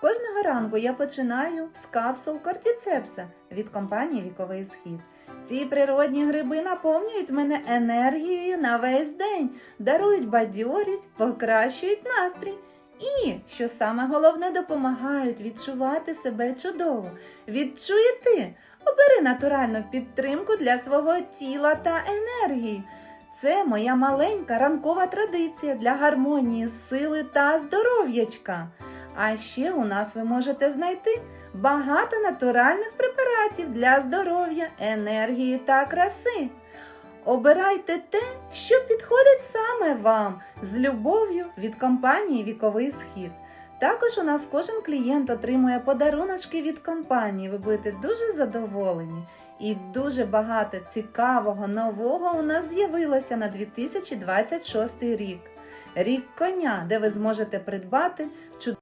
Кожного ранку я починаю з капсул кортіцепса від компанії Віковий Схід. Ці природні гриби наповнюють мене енергією на весь день, дарують бадьорість, покращують настрій. І, що саме головне, допомагають відчувати себе чудово. Відчує ти, обери натуральну підтримку для свого тіла та енергії. Це моя маленька ранкова традиція для гармонії, сили та здоров'ячка. А ще у нас ви можете знайти багато натуральних препаратів для здоров'я, енергії та краси. Обирайте те, що підходить саме вам з любов'ю від компанії Віковий Схід. Також у нас кожен клієнт отримує подаруночки від компанії. Ви будете дуже задоволені. І дуже багато цікавого нового у нас з'явилося на 2026 рік. Рік коня, де ви зможете придбати чудові